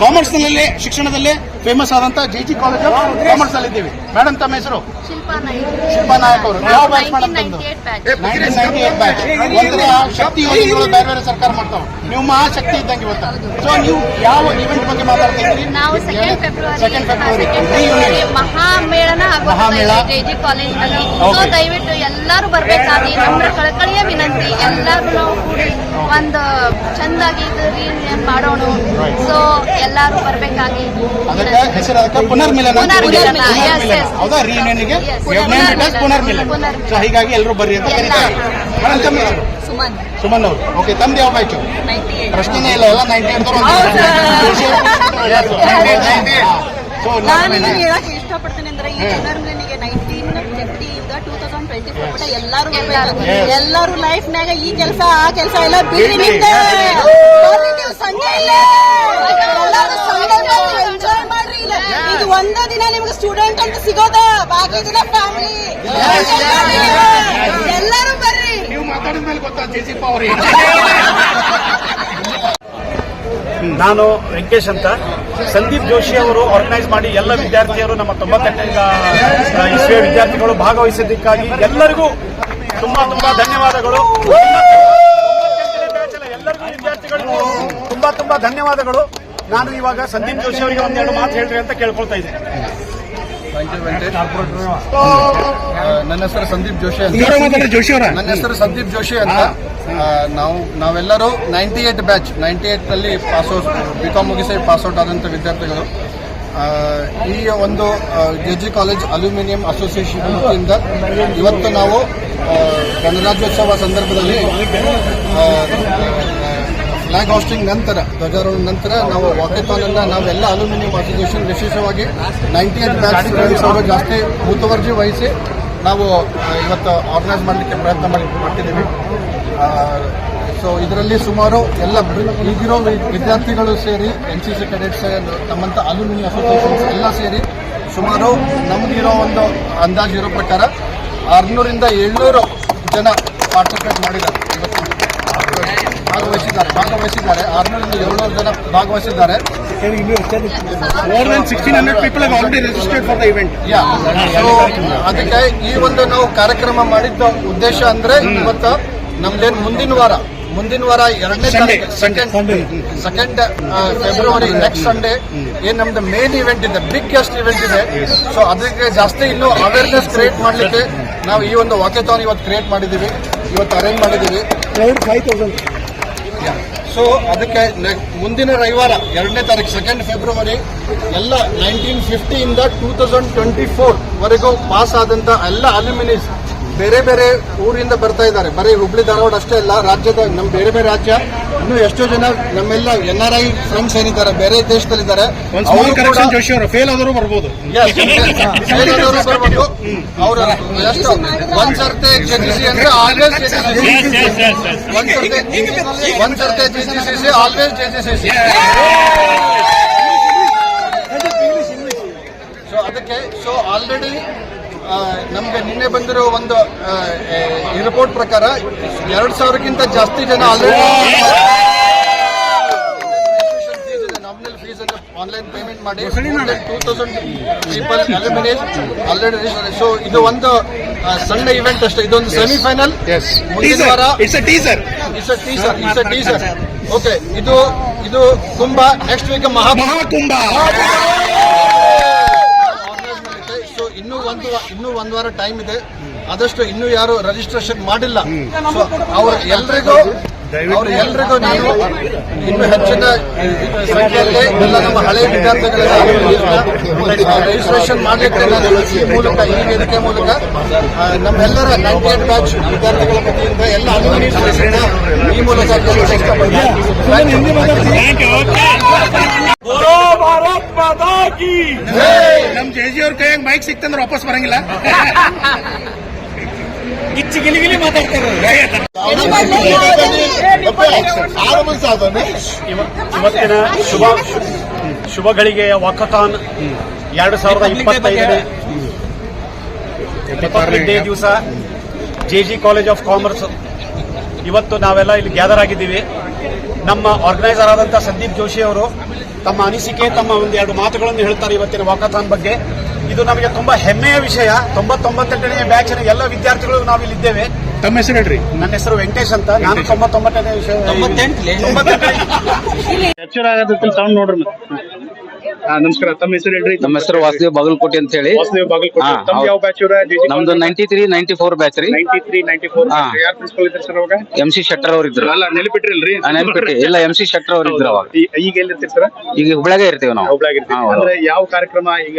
ಕಾಮರ್ಸ್ ನಲ್ಲೇ ಶಿಕ್ಷಣದಲ್ಲೇ ಫೇಮಸ್ ಆದಂತ J G college of commerce ಅಲ್ಲಿ ಇದ್ದೀವಿ. ಮೇಡಮ್ ತಮ್ಮ ಹೆಸರು? ಶಿಲ್ಪಾ ನಾಯ್ಕ್. ಅವರು. ಯಾವ ಬ್ಯಾಚ್ ಮೇಡಮ್ ತಮ್ಮದು 1998 batch nineteen ninety eight batch ಶಕ್ತಿ ಯೋಜನೆಗಳು ಬೇರೆ ಬೇರೆ ಸರ್ಕಾರ ಮಾಡ್ತಾವ. ನೀವು ಶಕ್ತಿ ಇದ್ದಂಗೆ ಇವತ್ತು. ಸೊ ನೀವು ಯಾವ ಇವೆಂಟ್ ಬಗ್ಗೆ ಮಾತಾಡ್ತಾ ಇದ್ದೀರಿ? ನಾವು second February second second February ಮಹಾಮೇಳನ ಮಹಾಮೇಳ. ಜೆಜಿ ಜಿ ಕಾಲೇಜ್ನಲ್ಲಿ ಸೊ ದಯವಿಟ್ಟು ಎಲ್ಲರೂ ಬರ್ಬೇಕಾಗಿ ನಮ್ಮ ಕಳಕಳಿಯ ವಿನಂತಿ. ಎಲ್ಲರೂ ನಾವು ಕೂಡಿ ಒಂದು ಚಂದಾಗಿ ಇದು ಮಾಡೋಣ. ಸೊ ಎಲ್ಲರೂ ಬರ್ಬೇಕಾಗಿ ಅದಕ್ಕೆ ಹೆಸರು ಅದಕ್ಕೆ ಪುನರ್ಮಿಲನ ಪುನರ್ಮಿಲನ, ಹೌದಾ? ರೀನೇನಿಗೆ. ಪುನರ್ಮಿಲನ. ಸೊ ಹೀಗಾಗಿ ಎಲ್ಲರೂ ಬರ್ರಿ ಅಂತ ಕರೀತಾರೆ ಮೇಡಮ್ ತಮ್ಮ ಸುಮನ್. ಸುಮನ್ ಅವರು. ಓಕೆ ತಮ್ದು ಯಾವ ಬ್ಯಾಚು ಪ್ರಶ್ನೆನೇ ಇಲ್ಲ ಎಲ್ಲ ನೈಂಟಿ ಸೊ ಹೇಳಕ್ ಇಷ್ಟಪಡ್ತೇನೆ ಅಂದ್ರೆ ಈ ಪುನರ್ಮಿಲನಿಗೆ ನೈನ್ಟೀನ್ ಫಿಫ್ಟಿ ಇಂದ ಟೂ ತೌಸಂಡ್ ಟ್ವೆಂಟಿ ಫೋರ್ ಮಟ್ಟ ಎಲ್ಲಾರು. ಎಲ್ಲಾರು ಲೈಫ್ ನಾಗ ಈ ಕೆಲಸ ಆ ಕೆಲಸ ಎಲ್ಲ ಬಿಡಿ ನೀವು ಸಂಘ ಇಲ್ಲ ಎಲ್ಲಾರು ಸಂಘ ಎಂಜಾಯ್ ಮಾಡ್ರಿ ಇಲ್ಲ ಇದು ಒಂದೇ ದಿನ ನಿಮ್ಗೆ ಸ್ಟೂಡೆಂಟ್ ಅಂತ ಸಿಗೋದ. ಬಾಕಿ ದಿನ ಫ್ಯಾಮಿಲಿ ಎಲ್ಲರೂ ಬರ್ರಿ. ನೀವು ಮಾತಾಡಿದ ಮೇಲೆ ಗೊತ್ತಾ ಜೆ ಸಿ ನಾನು ವೆಂಕಟೇಶ್ ಅಂತ. ಸಂದೀಪ್ ಜೋಶಿ ಅವರು ಆರ್ಗನೈಸ್ ಮಾಡಿ ಎಲ್ಲ ವಿದ್ಯಾರ್ಥಿಯರು ನಮ್ಮ ತೊಂಬತ್ತೆಂಟನೇ ಇಸ್ವಿಯ ವಿದ್ಯಾರ್ಥಿಗಳು ಭಾಗವಹಿಸಿದ್ದಕ್ಕಾಗಿ ಎಲ್ಲರಿಗೂ ತುಂಬಾ ತುಂಬಾ ಧನ್ಯವಾದಗಳು. ತೊಂಬತ್ತೆಂಟನೇ ಬ್ಯಾಚ್ ಅಲ್ಲ, ಎಲ್ಲರಿಗೂ ವಿದ್ಯಾರ್ಥಿಗಳಿಗೂ ತುಂಬಾ ತುಂಬಾ ಧನ್ಯವಾದಗಳು. ನಾನು ಇವಾಗ ಸಂದೀಪ್ ಜೋಶಿ ಅವರಿಗೆ ಒಂದೆರಡು ಮಾತು ಹೇಳ್ರಿ ಅಂತ ಕೇಳ್ಕೊಳ್ತಾ ಇದ್ದೆ ಆ, ನನ್ನ ಹೆಸರು ಸಂದೀಪ್ ಜೋಶಿ ಅಂತ. ಜೋಶಿ ಅವರ? ನನ್ನ ಹೆಸರು ಸಂದೀಪ್ ಜೋಶಿ ಅಂತ. ನಾವು ನಾವೆಲ್ಲರೂ ನೈಂಟಿ ಏಟ್ ಬ್ಯಾಚ್ ನೈಂಟಿ ಏಟ್ನಲ್ಲಿ ಪಾಸ್ ಔಟ್ ಬಿ ಕಾಮ್ ಮುಗಿಸಿ ಪಾಸ್ ಔಟ್ ಆದಂತ ವಿದ್ಯಾರ್ಥಿಗಳು. ಈ ಒಂದು J G college aluminium association ವತಿಯಿಂದ ಇವತ್ತು ನಾವು ಗಣರಾಜ್ಯೋತ್ಸವ ಸಂದರ್ಭದಲ್ಲಿ ಫ್ಲಾಗ್ ಹಾಸ್ಟಿಂಗ್ ನಂತರ, ಧ್ವಜಾರೋಹಣ ನಂತರ ನಾವು ವಾಕೆಥಾನ್ ಅನ್ನ ನಾವೆಲ್ಲ ಅಲ್ಯೂಮಿನಿಯಂ ಅಸೋಸಿಯೇಷನ್ ವಿಶೇಷವಾಗಿ ನೈಂಟಿ ಏಟ್ ಅವರು ಜಾಸ್ತಿ ಮುತುವರ್ಜಿ ವಹಿಸಿ ನಾವು ಇವತ್ತು ಆರ್ಗನೈಸ್ ಮಾಡಲಿಕ್ಕೆ ಪ್ರಯತ್ನ ಮಾಡಿ ಮಾಡ್ತಿದ್ದೀವಿ. ಸೊ ಇದರಲ್ಲಿ ಸುಮಾರು ಎಲ್ಲ ಈಗಿರೋ ವಿದ್ಯಾರ್ಥಿಗಳು ಸೇರಿ, ಎನ್ ಸಿ ಸಿ ಕೆಡೆಟ್ಸ್ ನಮ್ಮಂಥ ಅಲ್ಯೂಮಿನಿಯಂ ಅಸೋಸಿಯೇಷನ್ಸ್ ಎಲ್ಲ ಸೇರಿ ಸುಮಾರು ನಮಗಿರೋ ಒಂದು ಅಂದಾಜು ಇರೋ ಪ್ರಕಾರ ಆರುನೂರಿಂದ ಏಳ್ನೂರು ಜನ ಪಾರ್ಟಿಸಿಪೇಟ್ ಮಾಡಿದ್ದಾರೆ. ಭಾಗವಹಿಸಿದ್ದಾರೆ ಭಾಗವಹಿಸಿದ್ದಾರೆ. ಆರ್ನೂರಿಂದ ಏಳ್ನೂರು ಜನ ಭಾಗವಹಿಸಿದ್ದಾರೆ. More than sixteen hundred people already registered for the event yeah so ಅದಕ್ಕೆ ಈ ಒಂದು ನಾವು ಕಾರ್ಯಕ್ರಮ ಮಾಡಿದ್ದ ಉದ್ದೇಶ ಅಂದ್ರೆ ಇವತ್ತು ನಮ್ದೇನು ಮುಂದಿನ ವಾರ ಮುಂದಿನ ವಾರ ಎರಡನೇ ತಾರೀಕು Sunday. Second February next Sunday ಏನ್ ನಮ್ದು ಮೇನ್ ಇವೆಂಟ್ ಇದೆ ಬಿಗ್ಗೆಸ್ಟ್ ಇವೆಂಟ್ ಇದೆ. ಸೊ ಅದಕ್ಕೆ ಜಾಸ್ತಿ ಇನ್ನೂ ಅವೇರ್ನೆಸ್ ಕ್ರಿಯೇಟ್ ಮಾಡ್ಲಿಕ್ಕೆ ನಾವು ಈ ಒಂದು ವಾಕೆಥಾನ್ ಇವತ್ತು ಕ್ರಿಯೇಟ್ ಮಾಡಿದ್ದೀವಿ ಇವತ್ತು ಅರೇಂಜ್ ಮಾಡಿದ್ದೀವಿ. ಸೊ ಅದಕ್ಕೆ ಮುಂದಿನ ರವಿವಾರ, ಎರಡನೇ ತಾರೀಕು ಸೆಕೆಂಡ್ ಫೆಬ್ರವರಿ ಎಲ್ಲ ನೈನ್ಟೀನ್ ಫಿಫ್ಟಿಯಿಂದ ಟೂ ತೌಸಂಡ್ ಟ್ವೆಂಟಿ ಫೋರ್ ವರೆಗೂ ಪಾಸ್ ಆದಂತ ಎಲ್ಲ ಅಲ್ಯೂಮಿನಿಸ್ ಬೇರೆ ಬೇರೆ ಊರಿಂದ ಬರ್ತಾ ಇದ್ದಾರೆ. ಬರೀ ಹುಬ್ಳಿ ಧಾರವಾಡ ಅಷ್ಟೇ ಅಲ್ಲ ರಾಜ್ಯದ ನಮ್ಮ ಬೇರೆ ಬೇರೆ ರಾಜ್ಯ ಇನ್ನೂ ಎಷ್ಟೋ ಜನ ನಮ್ಮೆಲ್ಲ ಎನ್ ಆರ್ ಐ ಫ್ರೆಂಡ್ಸ್ ಏನಿದ್ದಾರೆ ಬೇರೆ ದೇಶದಲ್ಲಿದ್ದಾರೆ. ಫೇಲ್ ಆದರೂ ಬರ್ಬೋದು. ಅವರು ಎಷ್ಟು ಒಂದ್ ಸರ್ತೆ ಅಂದ್ರೆ ಆಲ್ವೇಸ್ ಒಂದ್ ಸರ್ತೆ ಸೊ ಅದಕ್ಕೆ ಸೊ ಆಲ್ರೆಡಿ ನಮ್ಗೆ ನಿನ್ನೆ ಬಂದಿರೋ ಒಂದು ರಿಪೋರ್ಟ್ ಪ್ರಕಾರ ಎರಡ್ ಸಾವಿರಕ್ಕಿಂತ ಜಾಸ್ತಿ ಜನ ಆಲ್ರೆಡಿ ಆನ್ಲೈನ್ ಪೇಮೆಂಟ್ ಮಾಡಿ ಟೂ ತೌಸಂಡ್ ಪೀಪಲ್ ಅಲ್ಯೂಮಿನೇಟ್ ಆಲ್ರೆಡಿ ಸೊ ಇದು ಒಂದು ಸಣ್ಣ ಇವೆಂಟ್ ಅಷ್ಟೇ. ಇದೊಂದು ಸೆಮಿಫೈನಲ್ ಟೀಸರ್ ಓಕೆ ಇದು ಇದು ಕುಂಭ ನೆಕ್ಸ್ಟ್ ವೀಕ್ ಮಹಾ ಮಹಾಕುಂಭ ಸೊ ಇನ್ನೂ ಒಂದು ಇನ್ನೂ ಒಂದು ವಾರ ಟೈಮ್ ಇದೆ. ಆದಷ್ಟು ಇನ್ನೂ ಯಾರು ರಿಜಿಸ್ಟ್ರೇಷನ್ ಮಾಡಿಲ್ಲ. ಸೊ ಅವ್ರ ಎಲ್ರಿಗೂ ಅವ್ರ ಎಲ್ರಿಗೂ ನಾನು ಇನ್ನು ಹೆಚ್ಚಿನ ಸಂಖ್ಯೆಯಲ್ಲಿ ಎಲ್ಲ ನಮ್ಮ ಹಳೆ ವಿದ್ಯಾರ್ಥಿಗಳ ರಿಜಿಸ್ಟ್ರೇಷನ್ ಮಾಡಲಿಕ್ಕೆ ನಾನು ಈ ಮೂಲಕ ಈ ವೇದಿಕೆ ಮೂಲಕ ನಮ್ಮೆಲ್ಲರ ನೈಂಟಿ ಏಟ್ ಬ್ಯಾಚ್ ವಿದ್ಯಾರ್ಥಿಗಳ ವತಿಯಿಂದ ಎಲ್ಲ ಅನುಮತಿಸಿದ ಈ ಮೂಲಕ ನಮ್ ಜೆ ಜಿ ಅವ್ರ ಕೈಯಾಗ ಮೈಕ್ ಸಿಕ್ತಂದ್ರೆ ವಾಪಸ್ ಬರಂಗಿಲ್ಲ. ಇವ- ಇವತ್ತಿನ ಶುಭ ಶುಭ ಗಳಿಗೆಯ ವಾಕಥಾನ್ ಎರಡು ಸಾವಿರದ ಇಪ್ಪತ್ತೈದನೇ ರಿಪಬ್ಲಿಕ್ ಡೇ ದಿವಸ J G college of commerce ಇವತ್ತು ನಾವೆಲ್ಲ ಇಲ್ಲಿ ಗ್ಯಾದರ್ ಆಗಿದ್ದೀವಿ. ನಮ್ಮ ಆರ್ಗನೈಸರ್ ಆದಂಥ ಸಂದೀಪ್ ಜೋಶಿ ಅವರು ತಮ್ಮ ಅನಿಸಿಕೆ ತಮ್ಮ ಒಂದು ಎರಡು ಮಾತುಗಳನ್ನು ಹೇಳ್ತಾರೆ ಇವತ್ತಿನ ವಾಕಥಾನ್ ಬಗ್ಗೆ. ಇದು ನಮಗೆ ತುಂಬಾ ಹೆಮ್ಮೆಯ ವಿಷಯ. ತೊಂಬತ್ತೊಂಬತ್ತೆಂಟನೇ ಬ್ಯಾಚಿನ ಎಲ್ಲ ವಿದ್ಯಾರ್ಥಿಗಳು ನಾವಿಲ್ಲಿದ್ದೇವೆ ತಮ್ಮ ಹೆಸರು ಹೇಳ್ರಿ. ನನ್ನ ಹೆಸರು ವೆಂಕಟೇಶ್ ಅಂತ. ನಾನು ತೊಂಬತ್ತೊಂಬತ್ತನೇ ವಿಷಯ. ಆಗತ್ತೆ ಸೌಂಡ್ ನೋಡ್ರಿ ನಮಸ್ಕಾರ. ತಮ್ಮ ಹೆಸರು ಹೇಳ್ರಿ. ನಮ್ಮ ಹೆಸರು ವಾಸುದೇವ್ ಬಾಗಲಕೋಟೆ ಅಂತ ಹೇಳಿ. ವಾಸುದೇವ್ ಬಾಗಲಕೋಟೆ. ತಮ್ಮ ಯಾವ ಬ್ಯಾಚ್ ಇವ್ರ? ನಮ್ದು ninety three ninety four batch ರೀ. Ninety three ninety four. ಯಾರು ಪ್ರಿನ್ಸಿಪಲ್ ಇದ್ದಾರೆ ಸರ್ ಅವಾಗ? ಎಂ ಸಿ ಶೆಟ್ಟರ್ ಅವ್ರ ಇದ್ರು. ಅಲ್ಲ ನೆನಪಿಟ್ರಿಲ್ರಿ ಆ, ನೆನ್ಪಿಟ್ಟಿ ಇಲ್ಲ ಎಂ ಸಿ ಶೆಟ್ಟರ್ ಅವ್ರ ಇದ್ರು ಅವಾಗ. ಈಗ ಎಲ್ಲಿರ್ತೀರಿ ಸರ್? ಈಗ ಹುಬ್ಳ್ಯಾಗ ಇರ್ತೀವಿ ನಾವು. ಹುಬ್ಳಾಗಿರ್ತೀವಿ ಇರ್ತೀವಿ. ಅಂದ್ರೆ ಯಾವ ಕಾರ್ಯಕ್ರಮ ಈಗ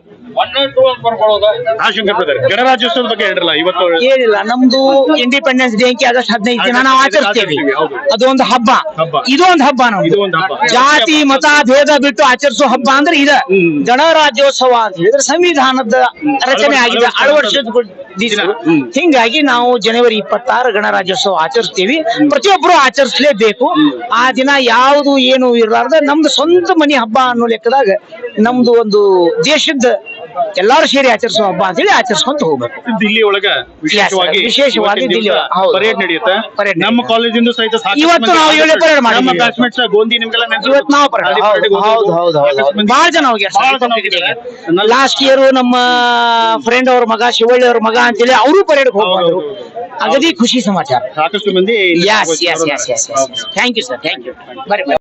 ಗಣರಾಜ್ಯೋತ್ಸವದ ಬಗ್ಗೆ ಹೇಳ್ರಲ್ಲ ಇವತ್ತು ಏನಿಲ್ಲ ನಮ್ದು ಇಂಡಿಪೆಂಡೆನ್ಸ್ ಡೇ ಅಂಕಿ ಆಗಸ್ಟ್ ಹದಿನೈದು ದಿನ ನಾವು ಆಚರಿಸ್ತೇವೆ. ಅದೊಂದು ಅದು ಒಂದು ಹಬ್ಬ. ಇದೊಂದು ಇದು ಒಂದು ಹಬ್ಬ ನಾವು ನಮ್ದು ಜಾತಿ ಮತ ಭೇದ ಬಿಟ್ಟು ಆಚರಿಸೋ ಹಬ್ಬ ಅಂದ್ರೆ ಇದ. ಗಣರಾಜ್ಯೋತ್ಸವ ಅಂತ ಹೇಳಿದ್ರೆ ಸಂವಿಧಾನದ ರಚನೆ ಆಗಿದೆ. ಅಳವಡಿಸಿದ ದಿವಸ. ಹಿಂಗಾಗಿ ನಾವು ಜನವರಿ ಇಪ್ಪತ್ತಾರು ಗಣರಾಜ್ಯೋತ್ಸವ ಆಚರಿಸ್ತೀವಿ. ಪ್ರತಿಯೊಬ್ಬರು ಆಚರಿಸಲೇಬೇಕು. ಆ ದಿನ ಯಾವುದು ಏನು ಇರಲಾರ್ದ ನಮ್ದು ಸ್ವಂತ ಮನೆ ಹಬ್ಬ ಅನ್ನೋ ಲೆಕ್ಕದಾಗ ನಮ್ದು ಒಂದು ದೇಶದ ಎಲ್ಲಾರು ಸೇರಿ ಆಚರಿಸುವ ಹಬ್ಬ ಅಂತೇಳಿ ಆಚರಿಸ್ಕೊಂತ ಹೋಗ್ಬೇಕು. ದಿಲ್ಲಿ ಒಳಗ ವಿಶೇಷವಾಗಿ ವಿಶೇಷವಾಗಿ ದಿಲ್ಲಿ ಹೌದು. ಪರೇಡ್ ನಡೆಯುತ್ತೆ? ಪರೇಡ್ ನಮ್ಮ ನಡೆಯುತ್ತೆ. ಕಾಲೇಜಿಂದ ಸಹಿತ ಸಾಕಷ್ಟು ಇವತ್ತು ಮಂದಿ ನಾವು ನಮ್ಮ ಗೋಂದಿ ನಿಮ್ಗೆಲ್ಲ ನೆನ್ಪಿರುತ್ತೆ? ಇವತ್ತು ನಾವು ಪರೇಡ್ ಅಲ್ಲಿ ಹೌದು ಹೋಗೋದು. ಹೌದು ಹೌದು ಸಾಕಷ್ಟು ಮಂದಿ- ಬಹಳ ಜನ ಹೋಗ್ಯಾರ ಬಹಳ ಜನ ಹೋಗಿದ್ದಾರೆ. ನನ್ನ- ಲಾಸ್ಟ್ ಇಯರ್ ನಮ್ಮ ಫ್ರೆಂಡ್ ಅವ್ರ ಮಗ ಶಿವಳ್ಳಿ ಅವ್ರ ಮಗ ಅಂತೇಳಿ ಅವರು ಪರೇಡ್ ಹೋಗ್ಬಾರ್ದು ಹೌದು, ಬಂದ್ರು ಹೌದು. ಅಗದಿ ಖುಷಿ ಸಮಾಚಾರ. ಸಾಕಷ್ಟು ಮಂದಿ ಇಲ್ಲಿ yes. Yes yes yes yes thank you sir thank you ಬರ್ರಿ ಬರ್ರಿ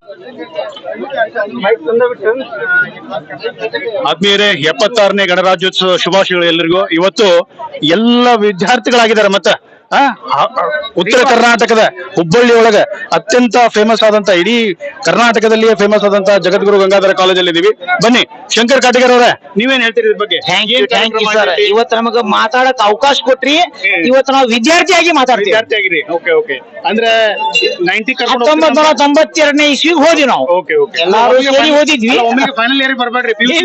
ಆದ್ಮೇಲೆ ಎಪ್ಪತ್ತಾರನೇ ಗಣರಾಜ್ಯೋತ್ಸವ ಶುಭಾಶಯಗಳು ಎಲ್ಲರಿಗೂ ಇವತ್ತು ಎಲ್ಲ ವಿದ್ಯಾರ್ಥಿಗಳಾಗಿದ್ದಾರೆ ಮತ್ತೆ. ಉತ್ತರ ಕರ್ನಾಟಕದ ಹುಬ್ಬಳ್ಳಿ ಒಳಗ ಅತ್ಯಂತ ಫೇಮಸ್ ಆದಂತ ಇಡೀ ಕರ್ನಾಟಕದಲ್ಲಿಯೇ ಫೇಮಸ್ ಆದಂತ ಜಗದ್ಗುರು ಗಂಗಾಧರ ಕಾಲೇಜಲ್ಲಿ ಇದೀವಿ. ಬನ್ನಿ ಶಂಕರ್ ಕಾಟಿಗರ್ ಅವರೇ ನೀವೇನ್ ಹೇಳ್ತೀರಿ ಇದ್ರ ಬಗ್ಗೆ thank you thank you sir ಇವತ್ತು ನಮಗ ಮಾತಾಡಕ್ ಅವಕಾಶ ಕೊಟ್ರಿ. ಇವತ್ತು ನಾವು ವಿದ್ಯಾರ್ಥಿಯಾಗಿ ಮಾತಾಡ್ತೀವಿ. ವಿದ್ಯಾರ್ಥಿಯಾಗಿರಿ. ಓಕೆ ಓಕೆ ಅಂದ್ರೆ ನೈನ್ಟಿ ಹತ್ತೊಂಬತ್ ನೂರ ತೊಂಬತ್ತೆರಡನೇ ಇಸ್ವಿಗೆ ಹೋದ್ವಿ ನಾವು. ಓಕೆ ಓಕೆ ಎಲ್ಲಾರು ಸೇರಿ ಓದಿದ್ವಿ ಫೈನಲ್ ಇಯರ್ ಬರ್ಬೇಡ್ರಿ. ಪಿ ಯು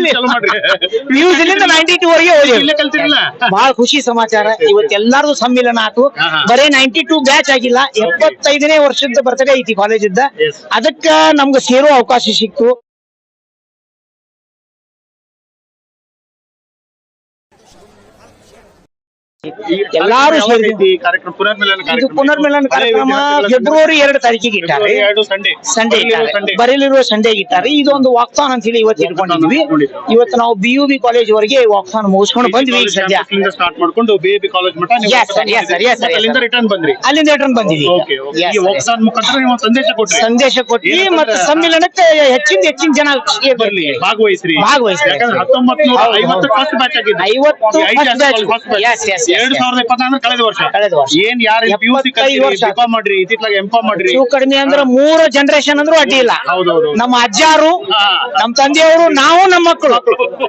ಪಿಯುಸಿಲಿಂದ ನೈನ್ಟಿ ಟೂ ವರೆಗೆ ಓದಿವಿ ಕಲ್ತಿರಲ್ಲ? ಬಹಳ ಖುಷಿ ಸಮಾಚಾರ. ಇವತ್ತೆಲ್ಲಾರ್ದು ಸಮ್ಮಿಲನ ಆತು. ಬರೇ ನೈಂಟಿ ಟೂ ಬ್ಯಾಚ್ ಆಗಿಲ್ಲ ಎಪ್ಪತ್ತೈದನೇ ವರ್ಷದ ಬರ್ತಡೇ ಐತಿ ಕಾಲೇಜಿದ್ದ Yes. ಅದಕ್ಕ ನಮ್ಗೆ ಸೇರೋ ಅವಕಾಶ ಸಿಕ್ತು. ಎಲ್ಲಾರು ಸೇರಿ ಕಾರ್ಯಕ್ರಮ ಪುನರ್ಮಿಲನ ಇದು ಕಾರ್ಯಕ್ರಮ ಪುನರ್ಮಿಲನ ಕಾರ್ಯಕ್ರಮ ಫೆಬ್ರವರಿ ಎರಡು ತಾರೀಕಿಗೆ ಇಟ್ಟಾರೆ ಸಂಡೆ. ಇಟ್ಟಾರೆ. ಬರೀಲಿರುವ ಸಂಡೆ. ಇಟ್ಟಾರೆ. ಇದು ಒಂದು ವಾಕ್ಥಾನ್ ಅಂತ ಹೇಳಿ ಇವತ್ತು ಇಟ್ಕೊಂಡಿದ್ವಿ. ಇವತ್ತು ನಾವು ಬಿ ಯು ಬಿ ಕಾಲೇಜ್ ವರೆಗೆ ವಾಕ್ಥಾನ್ ಮುಗಿಸ್ಕೊಂಡು ಬಂದ್ವಿ ಈಗ ಸದ್ಯ. ಸ್ಟಾರ್ಟ್ ಮಾಡ್ಕೊಂಡು ಕಾಲೇಜ್ ಮಟ್ಟ ಅಲ್ಲಿಂದ ರಿಟರ್ನ್ ಬಂದ್ರಿ. ಅಲ್ಲಿಂದ ರಿಟರ್ನ್ ಬಂದಿದ್ವಿ. ವಾಕ್ಸಾನ್ ಸಂದೇಶ ಕೊಟ್ರಿ. ಸಂದೇಶ ಕೊಟ್ಟಿ ಮತ್ತೆ ಸಮ್ಮಿಲನಕ್ಕೆ ಹೆಚ್ಚಿನ ಹೆಚ್ಚಿನ ಜನ ಬರ್ಲಿ ಭಾಗವಹಿಸ್ರಿ. ಭಾಗವಹಿಸ್ರಿ. ಯಾಕಂದ್ರೆ ಐವತ್ತು ಫಸ್ಟ್ ಬ್ಯಾಚ್ ಐವತ್ತು ಫಸ್ಟ್ ಬ್ಯಾಚ್ ಎರಡು ಸಾವಿರದ ಇಪ್ಪತ್ನಾಲ್ಕು ಕಳೆದ ವರ್ಷ. ಕಳೆದ ವರ್ಷ. ಏನ್ ಯಾರು ಪಿ ಯು ಸಿ ಎಪ್ಪತ್ತೈದು ವರ್ಷ. ಆಯ್ತು. ಬಿಕಾಮ್ ಮಾಡ್ರಿ ಇತ್ತಿತ್ಲಾಗ ಎಂ ಮಾಡ್ರಿ. ಹೆಚ್ಚು ಕಡಿಮೆ ಅಂದ್ರೆ ಮೂರು ಜನರೇಷನ್ ಅಂದ್ರೂ ಅಡ್ಡಿ ಇಲ್ಲ. ಹೌದೌದು. ನಮ್ಮ ಅಜ್ಜಾರು ನಮ್ ನಮ್ಮ ತಂದೆಯವರು ನಾವು ನಮ್ಮ ಮಕ್ಕಳು.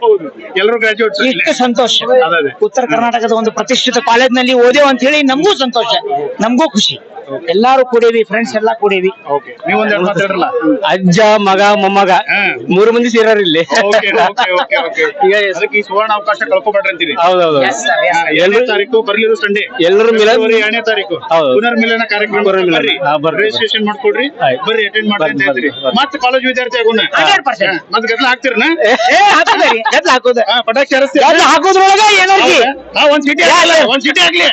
ಹೌದು ಎಲ್ಲರೂ ಗ್ರಾಜುಯೇಟ್ ಇಷ್ಟು ಸಂತೋಷ. ಉತ್ತರ ಕರ್ನಾಟಕದ ಒಂದು ಪ್ರತಿಷ್ಠಿತ ಕಾಲೇಜ್ನಲ್ಲಿ ಓದೇವು ಅಂತ ಹೇಳಿ ನಮಗೂ ಸಂತೋಷ. ನಮಗೂ ಖುಷಿ. ಎಲ್ಲಾರು ಕೂಡೇವಿ ಫ್ರೆಂಡ್ಸ್ ಎಲ್ಲಾ ಕೂಡೇವಿ. ಓಕೆ ನೀವು ಒಂದೆರಡು ಮಾತಾಡ್ರಲ್ಲ ಅಜ್ಜ ಮಗ ಮೊಮ್ಮಗ. ಮೂರು ಮಂದಿ ಸೇರಾರ ಇಲ್ಲಿ. ಓಕೆ ಓಕೆ ಓಕೆ ಓಕೆ ಈಗ ಅದಕ್ಕೆ ಈ ಸುವರ್ಣ ಅವಕಾಶ ಕಳ್ಕೊಬೇಡ್ರಿ ಅಂತೀರಿ. ಹೌದೌದು. Sir. ಎರಡನೇ ತಾರೀಕು ಬರ್ಲಿರೋ ಸಂಡೇ. ಎಲ್ಲರೂ ಮಿಲನ- ಎರಡನೇ ತಾರೀಕು. ಹೌದು. ಪುನರ್ಮಿಲನ ಕಾರ್ಯಕ್ರಮ ಪುನರ್ಮಿಲನ. ಬರ್ರಿ. ಹಾ, ಬರ್ರಿ. ರಿಜಿಸ್ಟ್ರೇಷನ್ ಮಾಡ್ಕೊಡ್ರಿ. ಆಯ್ತು. ಬರ್ರಿ ಅಟೆಂಡ್ ಮಾಡ್ರಿ ಅಂತ ಬರ್ರಿ, ಹೇಳ್ತೀರಿ. ಬರ್ರಿ. ಮತ್ತೆ ಕಾಲೇಜ್ ವಿದ್ಯಾರ್ಥಿ ಆಗೋಣ. 100%. ಮತ್ತೆ ಗದ್ದಲ ಹಾಕ್ತಿರನ? ಏ ಹಾಕೋದ್ರಿ ಗದ್ಲ ಹಾಕೋದ. ಹಾ ಪಟಾಕಿ ಹಾರಿಸ್ತೀರಿ? ಗದ್ಲ ಹಾಕೋದ್ರೊಳಗ ಎನರ್ಜಿ ಹಾ ಒಂದ್ ಸಿಟಿ ಆಗ್ಲಿ ಒಂದ್ ಸಿಟಿ ಆಗ್ಲಿ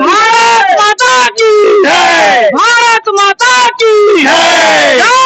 ಭಾರತ್ ಮಾತಾ ಕಿ ಭಾರತ್ ಮಾತಾ ಕಿ ಜೈ ಜೈ ಜೈ. ಜೈ.